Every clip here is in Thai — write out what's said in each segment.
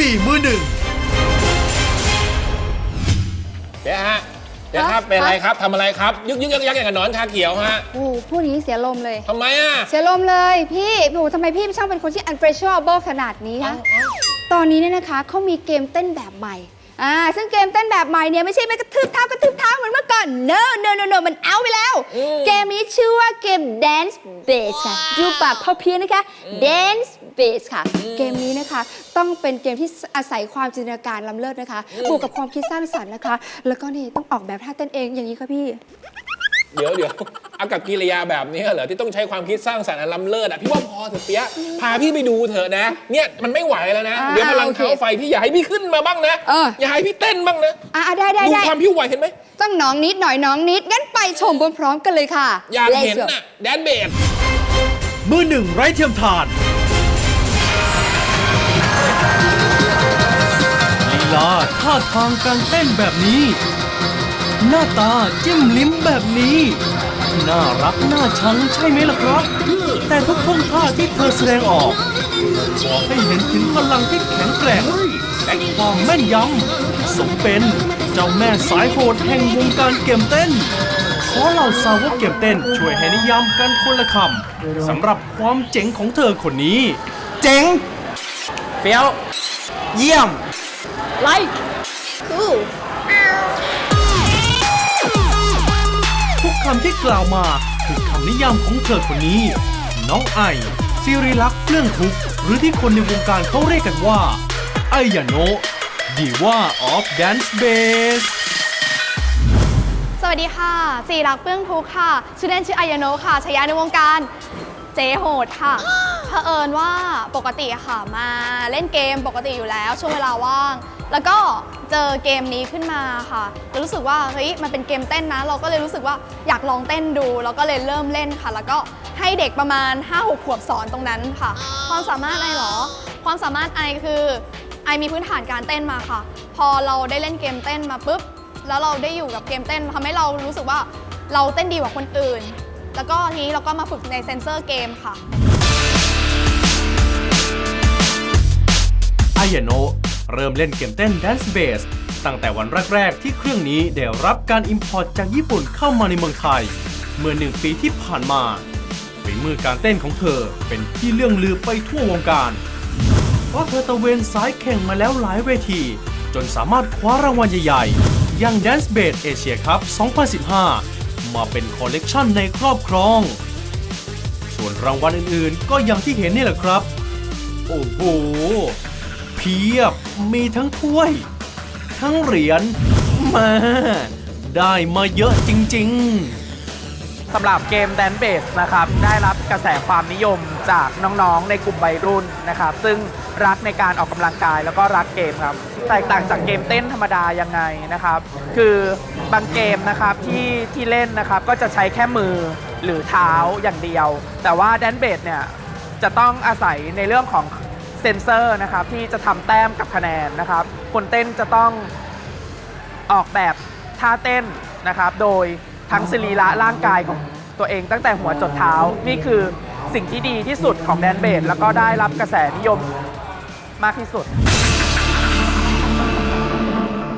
บี่มือหนึ่งเดี๋ยวฮะเดี๋ยวครับเป็นอะไรครับทำอะไรครับ ยึกยึกยักยักอย่างกับหนอนคาเขียวฮะโอ้โหพูดอย่างนี้เสียลมเลย ทำไมอะ เสียลมเลยพี่โอ้โหทำไมพี่ช่างเป็นคนที่ unbreakable ขนาดนี้คะตอนนี้เนี่ยนะคะเขามีเกมเต้นแบบใหม่ อ่าซึ่งเกมเต้นแบบใหม่เนี่ยไม่ใช่ไปกระทืบเท้ากระทืบเท้าเหมือนเมื่อก่อน no no no no มันเอาไปแล้ว เกมนี้ชื่อว่าเกม dance base ค่ะดูปากพอเพี้ยนนะคะ dance base ค่ะ เกมนี้นะคะ ต้องเป็นเกมที่อาศัยความจินตนาการล้ำเลิศนะคะบวกกับความคิดสร้างสรรค์นะคะ แล้วก็นี่ต้องออกแบบท่าเต้นเองอย่างนี้ค่ะพี่ เดี๋ยวเดี๋ยวเอากับกิริยาแบบนี้เหรอที่ต้องใช้ความคิดสร้างสรรค์อันล้ำเลิศอะพี่ว่าพอเถอะเปียะพาพี่ไปดูเถอะนะ เนี่ยมันไม่ไหวแล้วนะ อ่าเดี๋ยวพลังโอเคเท้าไฟพี่อยากให้พี่ขึ้นมาบ้างนะเอออยากให้พี่เต้นบ้างนะอ่าได้ได้ดูได้ความพี่ไหวเห็นไหมต้องน้องนิดหน่อยน้องนิด งั้นไปชมพร้อมๆกันเลยค่ะอยากเห็น Let's go น่ะแดนเบดมือหนึ่งไร้เทียมทานลีลาท่าทางการเต้นแบบนี้ หน้าตาจิ้มลิ้มแบบนี้ น่ารักน่าชังใช่ไหมล่ะครับ แต่ทุกท่วงท่าที่เธอแสดงออกบอกให้เห็นถึงพลังที่แข็งแกร่งและความแม่นยำสมเป็นเจ้าแม่สายโหดแห่งวงการเกมเต้น ขอเหล่าสาวกเกมเต้นช่วยให้นิยามกันคนละคำสำหรับความเจ๋งของเธอคนนี้ เจ๋งเฟี้ยว เยี่ยมไลค์คู คำที่กล่าวมาคือคำนิยามของเธอคนนี้ น้องไอซิริลักษ์เรื่องทุกหรือที่คนในวงการเขาเรียกกันว่า ไอยาโนะดีว่าออฟแดนซ์เบสสวัสดีค่ะสีรักเปื้องทุกค่ะ ชื่อเล่นชื่อไอยาโนะค่ะชายาในวงการเจโหดค่ะเผอิญว่าปกติค่ะมาเล่นเกมปกติอยู่แล้วช่วงเวลาว่าง แล้วก็ เจอเกมนี้ขึ้นมาค่ะแล้วรู้สึกว่าเฮ้ยมันเป็นเกมเต้นนะ เราก็เลยรู้สึกว่าอยากลองเต้นดู แล้วก็เลยเริ่มเล่นค่ะ แล้วก็ให้เด็กประมาณ 5-6 ขวบสอนตรงนั้นค่ะ ความสามารถไอเหรอ ความสามารถไอคือไอมีพื้นฐานการเต้นมาค่ะ พอเราได้เล่นเกมเต้นมาปุ๊บแล้วเราได้อยู่กับเกมเต้นทำให้เรารู้สึกว่าเราเต้นดีกว่าคนอื่น แล้วก็ทีนี้เราก็มาฝึกในเซนเซอร์เกมค่ะอายาโนะ เริ่มเล่นเกมเต้น Dance Bass ตั้งแต่วันแรก ๆ ที่เครื่องนี้ได้รับการอิมพอร์ตจากญี่ปุ่นเข้ามาในเมืองไทย เมื่อหนึ่งปีที่ผ่านมาฝีมือการเต้นของเธอเป็นที่เรื่องลือไปทั่ววงการเพราะเธอตะเวนสายแข่งมาแล้วหลายเวที จนสามารถคว้ารางวัลใหญ่ๆ อย่าง Dance Bass Asia Cup 2015 มาเป็นคอลเลกชันในครอบครอง ส่วนรางวัลอื่นๆ ก็อย่างที่เห็นนี่แหละครับ โอ้โห พียบ มีทั้งถ้วย ทั้งเหรียญมา ได้มาเยอะจริง ๆ สำหรับเกม d a n c e Base นะครับ ได้รับกระแสความนิยมจากน้องๆ ในกลุ่มวัยรุ่นนะครับ ซึ่งรักในการออกกำลังกายแล้วก็รักเกมครับ แตกต่างจากเกมเต้นธรรมดายังไงนะครับ คือบางเกมนะครับที่ที่เล่นนะครับก็จะใช้แค่มือหรือเท้าอย่างเดียว แต่ว่า d a n c e Base เนี่ยจะต้องอาศัยในเรื่องของ เซนเซอร์นะครับที่จะทำแต้มกับคะแนนนะครับ คนเต้นจะต้องออกแบบท่าเต้นนะครับ โดยทั้งสรีระร่างกายของตัวเองตั้งแต่หัวจดเท้า นี่คือสิ่งที่ดีที่สุดของแดนเบดแล้วก็ได้รับกระแสนิยมมากที่สุด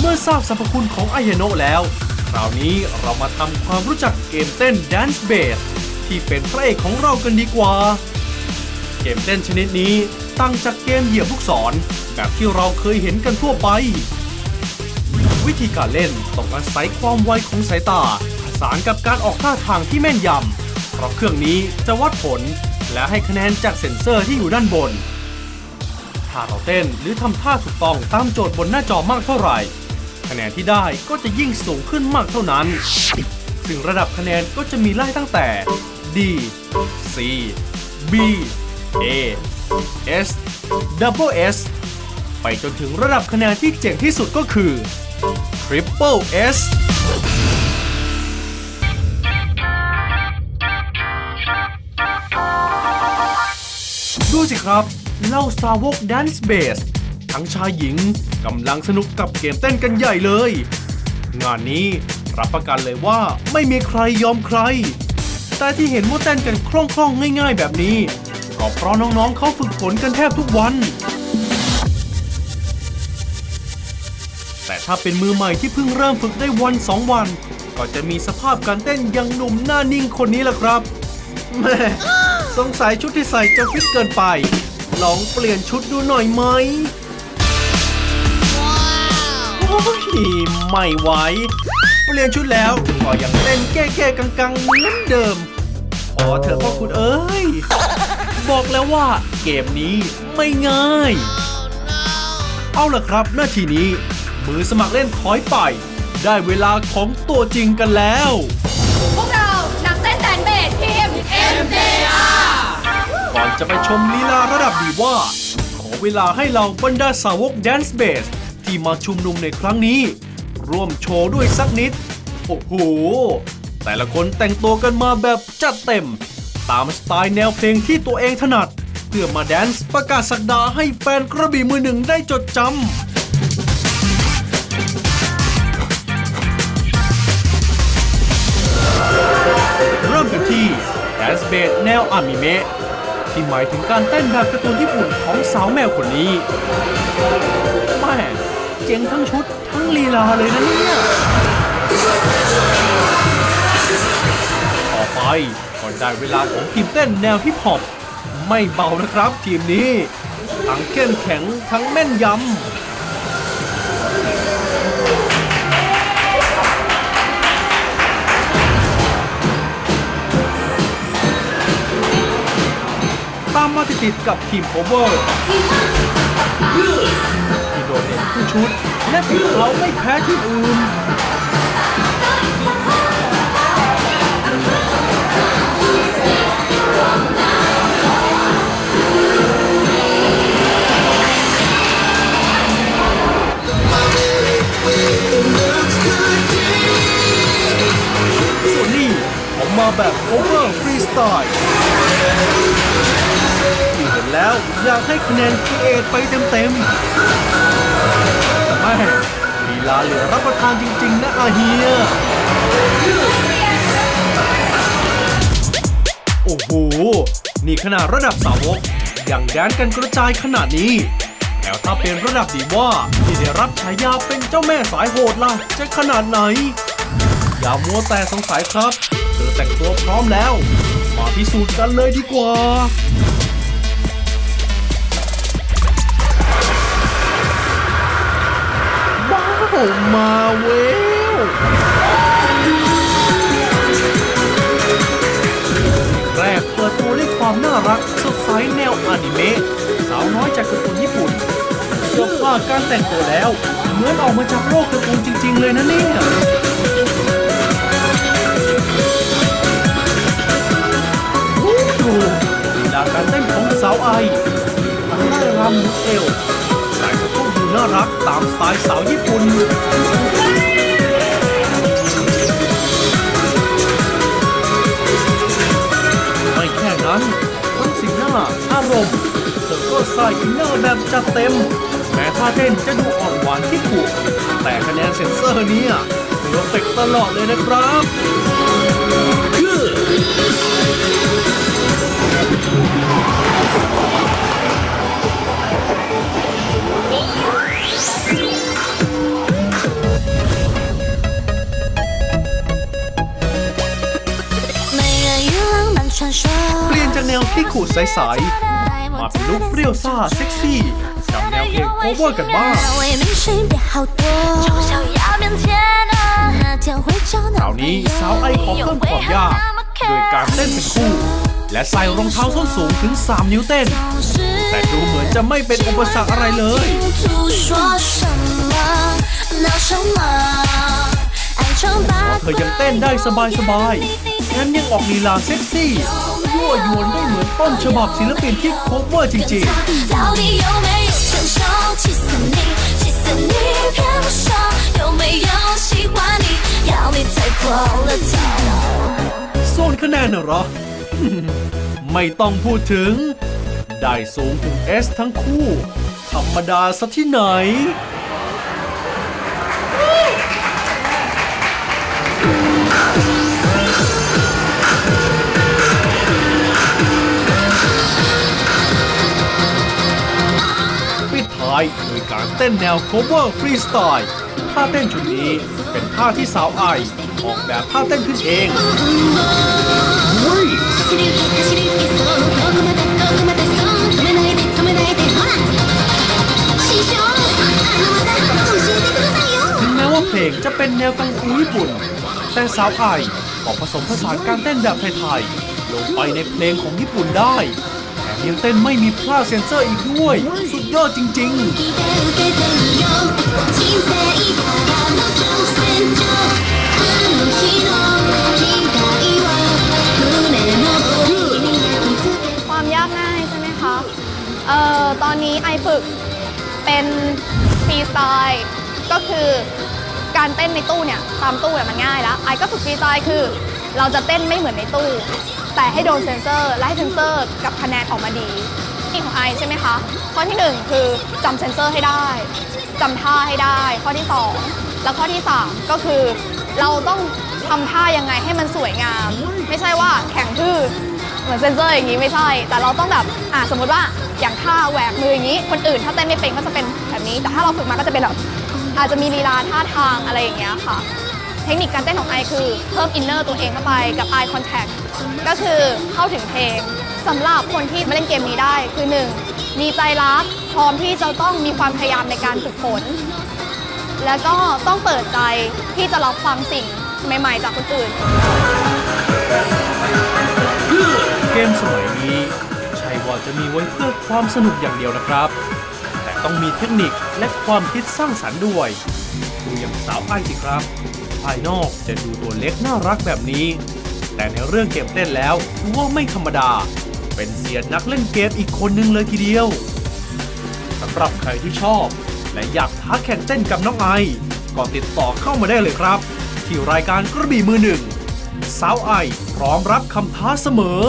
เมื่อทราบสรรพคุณของไอายโนแล้ว คราวนี้เรามาทำความรู้จักเกมเต้น Dance Bass ที่เป็นพระเอกของเรากันดีกว่า เกมเต้นชนิดนี้ตั้งจากเกมเหยียบลูกศร แบบที่เราเคยเห็นกันทั่วไป วิธีการเล่นต้องอาศัยความไวของสายตาผสานกับการออกท่าทางที่แม่นยำเพราะเครื่องนี้จะวัดผลและให้คะแนนจากเซ็นเซอร์ที่อยู่ด้านบน ถ้าเราเต้นหรือทำท่าถูกต้องตามโจทย์บนหน้าจอมากเท่าไหร่ คะแนนที่ได้ก็จะยิ่งสูงขึ้นมากเท่านั้น ซึ่งระดับคะแนนก็จะมีไล่ตั้งแต่ D C B A S Double S ไปจนถึงระดับคะแนนที่เจ๋งที่สุดก็คือ Triple S ดูสิครับเหล่าสาวก Dance Bass ทั้งชายหญิงกำลังสนุกกับเกมเต้นกันใหญ่เลย งานนี้รับประกันเลยว่าไม่มีใครยอมใคร แต่ที่เห็นว่าเต้นกันคล่องๆ ง่ายๆ แบบนี้ ก็เพราะน้องๆเขาฝึกฝนกันแทบทุกวัน แต่ถ้าเป็นมือใหม่ที่เพิ่งเริ่มฝึกได้วันสองวัน ก็จะมีสภาพการเต้นยังหนุ่มหน้านิ่งคนนี้แหละครับแม่สงสัยชุดที่ใส่จะฟิตเกินไป ลองเปลี่ยนชุดดูหน่อยไหมโอ้ยไม่ไหว เปลี่ยนชุดแล้วก็ยังเต้นแก้ๆกังๆเหมือนเดิม พอเถอพ่อคุณเอ้ย บอกแล้วว่าเกมนี้ไม่ง่าย เอาล่ะครับ หน้าทีนี้ มือสมัครเล่นถอยไป ได้เวลาของตัวจริงกันแล้ว พวกเรานักเต้นแดนเบสทีม MJR ก่อนจะไปชมลีลาระดับดีว่า ขอเวลาให้เราบรรดาสาวกแดนซ์เบสที่มาชุมนุมในครั้งนี้ ร่วมโชว์ด้วยสักนิด โอ้โห แต่ละคนแต่งตัวกันมาแบบจัดเต็ม ตามสไตล์แนวเพลงที่ตัวเองถนัด เพื่อมาแดนซ์ประกาศสักดาให้แฟนกระบี่มือหนึ่งได้จดจำเริ่มกันที่แดนซ์เบสแนวอนิเมะที่หมายถึงการเต้นแบบการ์ตูนญี่ปุ่นของสาวแมวคนนี้แม่เจ๋งทั้งชุดทั้งลีลาเลยนะเนี่ย ต่อไป ได้เวลาของทีมเต้นแนวฮิปฮอปไม่เบานะครับทีมนี้ ทั้งเข้มแข็งทั้งแม่นยำตามมาติดๆกับทีมโคเวอร์ที่โดดเด่นทุกชุด และฝีเท้าไม่แพ้ที่อื่น ส่วนนี้ผมมาแบบโอเวอร์ฟรีสไตล์ที่เห็นแล้วอยากให้คะแนนคีเอไปเต็มๆแต่แม่ลีลาเหลือรับประทานจริง ๆ นะอาเฮีย โอ้โห นี่ขนาดระดับสาวกยังแดนกันกระจายขนาดนี้ แล้วถ้าเป็นระดับดีว่าที่ได้รับฉายาเป็นเจ้าแม่สายโหดล่ะ จะขนาดไหน อย่ามัวแต่สงสัยครับ เธอแต่งตัวพร้อมแล้ว มาพิสูจน์กันเลยดีกว่าว้าวมาเวล ความน่ารักสดใสแนวอนิเมะสาวน้อยจากการ์ตูนญี่ปุ่นเสื้อผ้าการแต่งตัวแล้ว เหมือนออกมาจากโลกการ์ตูนจริง ๆ เลยนะเนี่ยดูลีลาการเต้นของสาวไอทั้งไล่รำมุเอวสายสะโพกดูน่ารักตามสไตล์สาวญี่ปุ่น อารมณ์เธอก็ใส่อินเนอร์แบบจัดเต็ม แม้ท่าเต้นจะดูอ่อนหวานที่ถูก แต่คะแนนเซ็นเซอร์นี้เพอร์เฟกตลอดเลยนะครับคือ เปลี่ยนจากแนวที่ขูดใสๆมาเป็นลุกเปรี้ยวซ่าเซ็กซี่กับแนวเพลงโคเวอร์กันบ้างคราวนี้สาวไอของต้นมความยากดยการเต้นเป็นคู่ และใส่รองเท้าส้นสูงถึง 3 นิ้วเต้น แต่ดูเหมือนจะไม่เป็นอุปสรรคอะไรเลยเพราะธอยังเต้นได้สบายสบาย งั้ยังออกลีลาเซ็กซี่ยั่วยวนได้เหมือนต้นฉบับศิลปินที่โคเวอร์จริงๆส่วนคะแนนเหรอ ไม่ต้องพูดถึง ได้สูงถึง S ทั้งคู่ ธรรมดาซะที่ไหน โดยการเต้นแนว cover freestyle ท่าเต้นชุดนี้เป็นท่าที่สาวไอออกแบบท่าเต้นขึ้นเองถึงแม้ว่าเพลงจะเป็นแนวกังฟูญี่ปุ่น แต่สาวไอออกผสมผสานการเต้นแบบไทยๆลงไปในเพลงของญี่ปุ่นได้ ยังเต้นไม่มีพลาดเซนเซอร์อีกด้วย สุดยอดจริง ความยากง่ใช่ไหมคะ เอ่อ ตอนนี้ไอฝึกเป็นฟรีสไตล์ก็คือการเต้นในตู้เนี่ย ตามตู้เนี่ยมันง่ายแล้ว ไอก็ฝึกฟรีสไตล์คือ เราจะเต้นไม่เหมือนในตู้ แต่ให้โดนเซนเซอร์และให้เซนเซอร์กับคะแนนออกมาดีนี่ของไอใช่ไหมคะ ข้อที่หนึ่งคือจำเซนเซอร์ให้ได้จำท่าให้ได้ ข้อที่สองแล้วข้อที่สามก็คือ เราต้องทำท่ายังไงให้มันสวยงาม ไม่ใช่ว่าแข่งทื่อเหมือนเซนเซอร์อย่างนี้ไม่ใช่ แต่เราต้องแบบอ่าสมมติว่าอย่างท่าแหวกมืออย่างนี้ คนอื่นถ้าเต้นไม่เป็นก็จะเป็นแบบนี้ แต่ถ้าเราฝึกมาก็จะเป็นแบบอาจจะมีลีลาท่าทางอะไรอย่างเงี้ยค่ะ เทคนิคการเต้นของไอคือเพิ่มอินเนอร์ตัวเองเข้าไปกับ eye contact ก็คือเข้าถึงเพลงสำหรับคนที่มาเล่นเกมนี้ได้คือ 1. มีใจรักพร้อมที่จะต้องมีความพยายามในการฝึกฝน แล้วก็ต้องเปิดใจที่จะรับฟังสิ่งใหม่ ๆ จากคนอื่น เกมสมัยนี้ใช่ว่าจะมีไว้เพื่อความสนุกอย่างเดียวนะครับ แต่ต้องมีเทคนิคและความคิดสร้างสรรค์ด้วยดูอย่างสาวไอสิครับ ภายนอกจะดูตัวเล็กน่ารักแบบนี้ แต่ในเรื่องเกมเต้นแล้วถือว่าไม่ธรรมดา เป็นเซียนนักเล่นเกมอีกคนนึงเลยทีเดียวสำหรับใครที่ชอบ และอยากท้าแข่งเต้นกับน้องไอ ก็ติดต่อเข้ามาได้เลยครับ ที่รายการกระบี่มือหนึ่งสาวไอพร้อมรับคำท้าเสมอ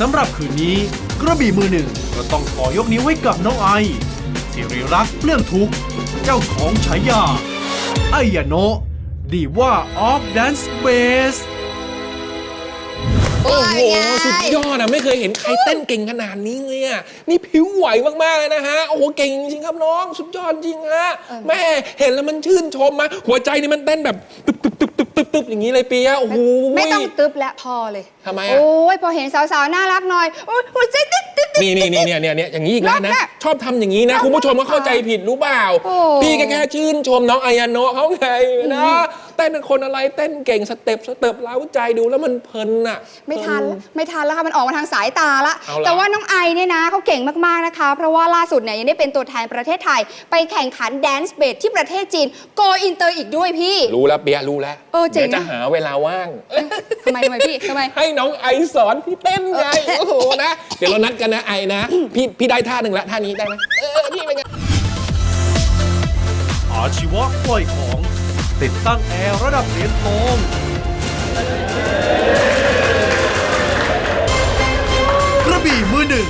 สำหรับคืนนี้กระบี่มือหนึ่งก็ต้องขอยกนิ้วให้กับน้องไอสิริรักษ์เปลื้องทุกเจ้าของฉายาไอยาโนดีว่าออฟแดนซ์เบส โอ้โห สุดยอดอะไม่เคยเห็นใครเต้นเก่งขนาดนี้เลยอะนี่ผิวไหวมากๆเลยนะฮะ โอ้โห เก่งจริงๆครับน้อง สุดยอดจริงฮะ แม่เห็นแล้วมันชื่นชมมาหัวใจนี่มันเต้นแบบตึบตึบตึบตึบตึบตึบอย่างนี้เลยเปียะโอ้โห ไม่ต้องตึ๊บและพอเลยทำไมอะโอ้ยพอเห็นสาวๆ น่ารักหน่อยโอ้ยหัวใจตึ๊ดตึ๊ดตึ๊ดนี่นี่นี่เนี่ยเนี่ยเนี่ยอย่างนี้อีกแล้วนะรักน่ะชอบทำอย่างนี้นะ คุณผู้ชมก็เข้าใจผิดรู้เปล่า โอ้ พี่ก็แค่ชื่นชมน้องอายาโนะเขาไงนะ เต้นเป็นคนอะไรเต้นเก่งสเต็ปสเต็ปเล้าใจดูแล้วมันเพลินอะ ไม่ทันเพลิละไม่ทันแล้วค่ะมันออกมาทางสายตาละ เอาล่ะ แต่ว่าน้องไอเนี่ยนะเขาเก่งมากๆนะคะ เพราะว่าล่าสุดเนี่ยยังได้เป็นตัวแทนประเทศไทย ไปแข่งขันแดนซ์เบสที่ประเทศจีนโกอินเตอร์อีกด้วยพี่ รู้แล้วเปียะรู้แล้วเออเจ๋งดี๋ยวจะหาเวลาว่าง ทำไมทำไมพี่ทำไม ให้น้องไอสอนพี่เต้นไงเออโอ้โหนะ เดี๋ยวเรานัดกันนะไอนะ พี่พี่ได้ท่าหนึ่งละท่านี้ได้ไหมเออพี่เป็นไงอาชีวะปล่อยของ ติดตั้งแอร์ระดับเหรียญทองกระบี่มือหนึ่ง